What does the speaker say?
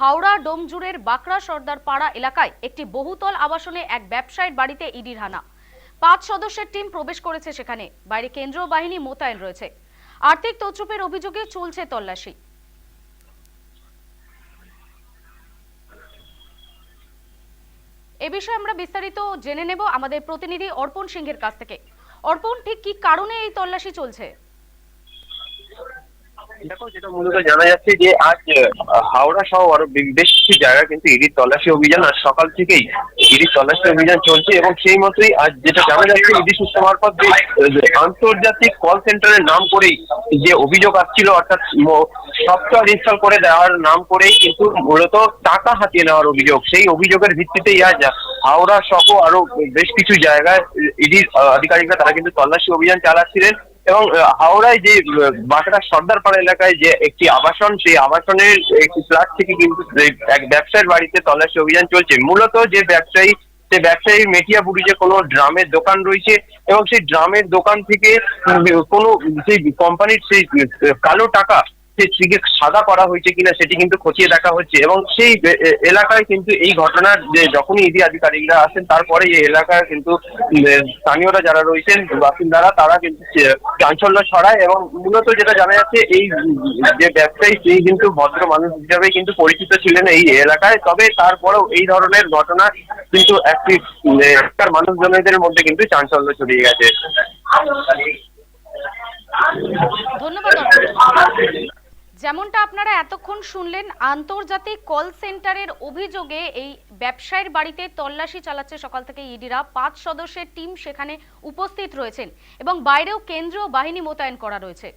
হাওড়া ডোমজুড়ের বাঁকড়া সর্দার পাড়া এলাকায় একটি বহুতল আবাসনে এক ব্যবসায়ীর বাড়িতে ইডির হানা। পাঁচ সদস্যের টিম প্রবেশ করেছে সেখানে। বাইরে কেন্দ্রীয় বাহিনী মোতায়েন রয়েছে। আর্থিক তছরূপের অভিযোগে চলছে তল্লাশি। এ বিষয়ে আমরা বিস্তারিত জেনে নেব আমাদের প্রতিনিধি অর্পণ সিংহের কাছ থেকে। অর্পণ, ঠিক কি কারণে এই তল্লাশি চলছে? দেখো, যেটা মূলত জানা যাচ্ছে যে আজ হাওড়া সহ আরও বেশ কিছু জায়গা কিন্তু ইডির তল্লাশি অভিযান আজ সকাল থেকেই ইডির তল্লাশি অভিযান চলছে এবং সেই মতোই আজ যেটা জানা যাচ্ছে, ইডি সূত্র মারফত যে আন্তর্জাতিক কল সেন্টারের নাম করেই যে অভিযোগ আসছিল, অর্থাৎ সফটওয়্যার ইনস্টল করে দেওয়ার নাম করেই কিন্তু মূলত টাকা হাতিয়ে নেওয়ার অভিযোগ। সেই অভিযোগের ভিত্তিতেই আজ হাওড়া সহ আরও বেশ কিছু জায়গায় ইডির আধিকারিকরা তারা কিন্তু তল্লাশি অভিযান চালাচ্ছিলেন। এবং হাওড়ায় যে বাঁকড়া সর্দারপাড়া এলাকায় যে একটি আবাসন, সেই আবাসনের একটি ফ্ল্যাট থেকে কিন্তু এক ব্যবসায়ীর বাড়িতে তল্লাশি অভিযান চলছে। মূলত যে ব্যবসায়ী, সে ব্যবসায়ী মেটিয়াপুরি যে কোনো ড্রামের দোকান রয়েছে এবং সেই ড্রামের দোকান থেকে কোনো সেই কোম্পানির সেই কালো টাকা সেটিকে সাদা করা হয়েছে কিনা সেটি কিন্তু খতিয়ে দেখা হচ্ছে এবং সেই এলাকায় কিন্তু এই ঘটনার যে যখনই ইডি আধিকারিকরা আসেন তারপরে এই এলাকায় কিন্তু স্থানীয়রা যারা রয়েছেন, বাসিন্দারা, তারা কিন্তু চাঞ্চল্য ছড়ায় এবং মূলত যেটা জানা যাচ্ছে, এই, যে ব্যবসায়ী সেই কিন্তু ভদ্র মানুষ হিসাবে কিন্তু পরিচিত ছিলেন এই এলাকায় তবে তারপরেও এই ধরনের ঘটনা কিন্তু একটি এলাকার মানুষজনদের মধ্যে কিন্তু চাঞ্চল্য ছড়িয়ে গেছে ধন্যবাদ। যেমনটা আপনারা এতক্ষণ শুনলেন, আন্তর্জাতিক কল সেন্টারের অভিযোগে এই ব্যবসায়ীর বাড়িতে তল্লাশি চালাচ্ছে সকাল থেকে ইডিরা। পাঁচ সদস্যের টিম সেখানে উপস্থিত রয়েছেন এবং বাইরেও কেন্দ্রীয় বাহিনী মোতায়েন করা রয়েছে।